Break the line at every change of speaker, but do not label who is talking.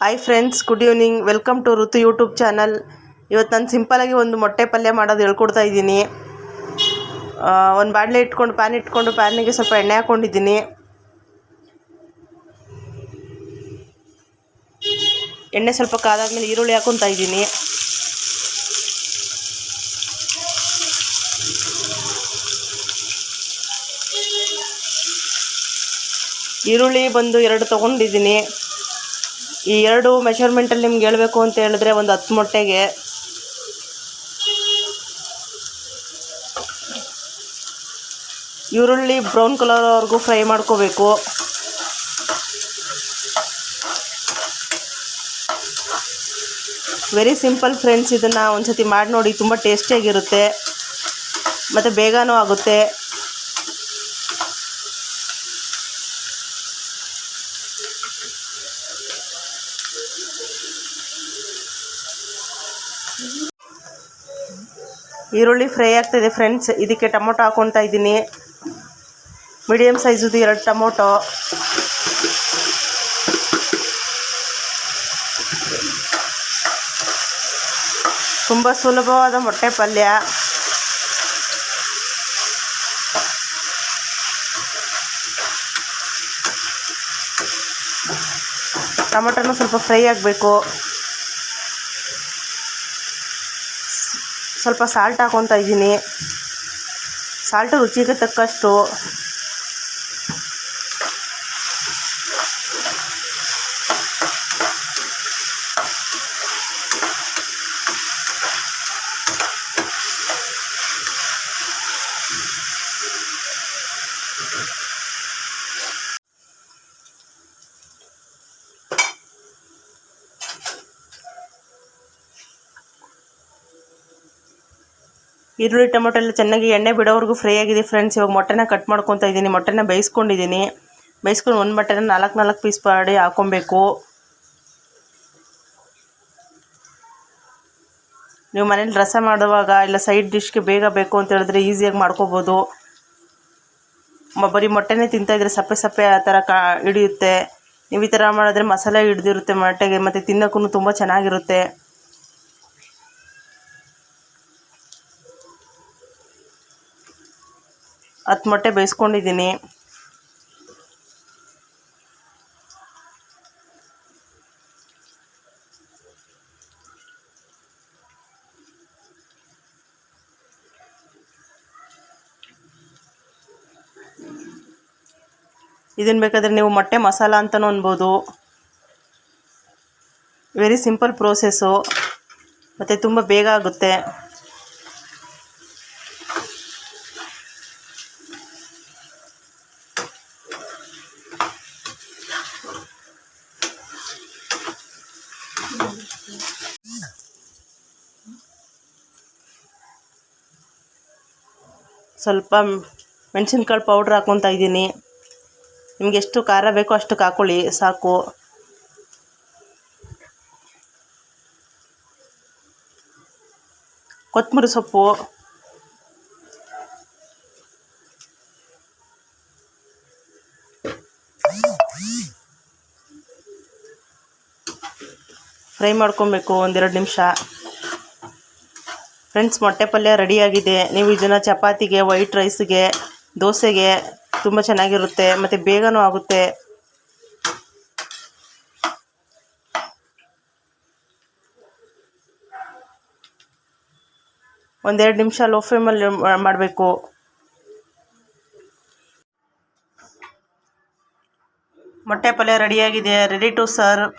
Hi friends good evening welcome to Ritu YouTube channel ಇವತ್ತು ನಾನು ಸಿಂಪಲಾಗಿ ಒಂದು ಮೊಟ್ಟೆ ಪಲ್ಯ ಮಾಡೋದು ಹೇಳ್ಕೊಡ್ತಾ ಇದ್ದೀನಿ. ಒಂದು ಬಾಣಲೆ ಇಟ್ಕೊಂಡು ಪ್ಯಾನ್ ಇಟ್ಕೊಂಡು ಪ್ಯಾನಿಗೆ ಸ್ವಲ್ಪ ಎಣ್ಣೆ ಹಾಕ್ಕೊಂಡಿದ್ದೀನಿ ಎಣ್ಣೆ ಸ್ವಲ್ಪ ಕಾದಾದ್ಮೇಲೆ ಈರುಳ್ಳಿ ಹಾಕೊತಾ ಇದ್ದೀನಿ. ಈರುಳ್ಳಿ ಬಂದು ಎರಡು ತೊಗೊಂಡಿದ್ದೀನಿ. ಈ ಎರಡು ಮೆಷರ್ಮೆಂಟಲ್ಲಿ ನಿಮ್ಗೆ ಹೇಳಬೇಕು ಅಂತ ಹೇಳಿದ್ರೆ ಒಂದು ಹತ್ತು ಮೊಟ್ಟೆಗೆ ಈರುಳ್ಳಿ ಬ್ರೌನ್ ಕಲರ್ವರೆಗೂ ಫ್ರೈ ಮಾಡ್ಕೋಬೇಕು. ವೆರಿ ಸಿಂಪಲ್ ಫ್ರೆಂಡ್ಸ್ ಇದನ್ನು ಒಂದು ಸತಿ ಮಾಡಿ ನೋಡಿ, ತುಂಬ ಟೇಸ್ಟಿಯಾಗಿರುತ್ತೆ ಮತ್ತು ಬೇಗನೂ ಆಗುತ್ತೆ. ಈರುಳ್ಳಿ ಫ್ರೈ ಆಗ್ತಾಯಿದೆ ಫ್ರೆಂಡ್ಸ್. ಇದಕ್ಕೆ ಟೊಮೊಟೊ ಹಾಕ್ಕೊತಾ ಇದ್ದೀನಿ. ಮೀಡಿಯಮ್ ಸೈಜದು ಎರಡು ಟೊಮೊಟೊ. ತುಂಬ ಸುಲಭವಾದ ಮೊಟ್ಟೆ ಪಲ್ಯ. ಟೊಮೊಟೊನು ಸ್ವಲ್ಪ ಫ್ರೈ ಆಗಬೇಕು. ಸ್ವಲ್ಪ ಸಾಲ್ಟ್ ಹಾಕ್ಕೊತಾ ಇದ್ದೀನಿ. ಸಾಲ್ಟ್ ರುಚಿಗೆ ತಕ್ಕಷ್ಟು ಈರುಳ್ಳಿ, ಟೊಮೊಟೊ ಎಲ್ಲ ಚೆನ್ನಾಗಿ ಎಣ್ಣೆ ಬಿಡೋವರೆಗೂ ಫ್ರೈ ಆಗಿದೆ ಫ್ರೆಂಡ್ಸ್ ಇವಾಗ ಮೊಟ್ಟೆನ ಕಟ್ ಮಾಡ್ಕೊತಾ ಇದ್ದೀನಿ, ಮೊಟ್ಟೆನ ಬೇಯಿಸ್ಕೊಂಡಿದ್ದೀನಿ. ಬೇಯಿಸ್ಕೊಂಡು ಒಂದು ಮೊಟ್ಟೆನ ನಾಲ್ಕು ನಾಲ್ಕು ಪೀಸ್ ಮಾಡಿ ಹಾಕ್ಕೊಬೇಕು. ನೀವು ಮನೇಲಿ ರಸ ಮಾಡುವಾಗ ಇಲ್ಲ ಸೈಡ್ ಡಿಶ್ಗೆ ಬೇಗ ಬೇಕು ಅಂತ ಹೇಳಿದ್ರೆ ಈಸಿಯಾಗಿ ಮಾಡ್ಕೋಬೋದು. ಬರೀ ಮೊಟ್ಟೆನೇ ತಿಂತಾಯಿದ್ರೆ ಸಪ್ಪೆ ಸಪ್ಪೆ ಆ ಥರ ಕಾ ಹಿಡಿಯುತ್ತೆ. ನೀವು ಈ ಥರ ಮಾಡಿದ್ರೆ ಮಸಾಲೆ ಹಿಡಿದಿರುತ್ತೆ ಮೊಟ್ಟೆಗೆ, ಮತ್ತು ತಿನ್ನೋಕ್ಕೂ ತುಂಬ ಚೆನ್ನಾಗಿರುತ್ತೆ. ಹತ್ತು ಮೊಟ್ಟೆ ಬೇಯಿಸ್ಕೊಂಡಿದ್ದೀನಿ. ಇದನ್ನು ಬೇಕಾದರೆ ನೀವು ಮೊಟ್ಟೆ ಮಸಾಲ ಅಂತಲೂ ಅನ್ಬೋದು. ವೆರಿ ಸಿಂಪಲ್ ಪ್ರೋಸೆಸ್ಸು ಮತ್ತು ತುಂಬ ಬೇಗ ಆಗುತ್ತೆ. ಸ್ವಲ್ಪ ಮೆಣಸಿನ್ಕಾಳು ಪೌಡ್ರ್ ಹಾಕ್ಕೊತಾ ಇದ್ದೀನಿ. ನಿಮ್ಗೆ ಎಷ್ಟು ಖಾರ ಬೇಕೋ ಅಷ್ಟಕ್ಕೆ ಹಾಕ್ಕೊಳ್ಳಿ ಸಾಕು. ಕೊತ್ತಂಬರಿ ಸೊಪ್ಪು. ಫ್ರೈ ಮಾಡ್ಕೊಬೇಕು ಒಂದೆರಡು ನಿಮಿಷ. ಫ್ರೆಂಡ್ಸ್, ಮೊಟ್ಟೆ ಪಲ್ಯ ರೆಡಿಯಾಗಿದೆ ನೀವು ಇದನ್ನು ಚಪಾತಿಗೆ ವೈಟ್ ರೈಸ್ಗೆ ದೋಸೆಗೆ ತುಂಬ ಚೆನ್ನಾಗಿರುತ್ತೆ. ಮತ್ತು ಬೇಗನೂ ಆಗುತ್ತೆ. ಒಂದೆರಡು ನಿಮಿಷ ಲೋ ಫ್ಲೇಮಲ್ಲಿ ಮಾಡಬೇಕು. ಮೊಟ್ಟೆ ಪಲ್ಯ ರೆಡಿಯಾಗಿದೆ ರೆಡಿ ಟು ಸರ್ವ್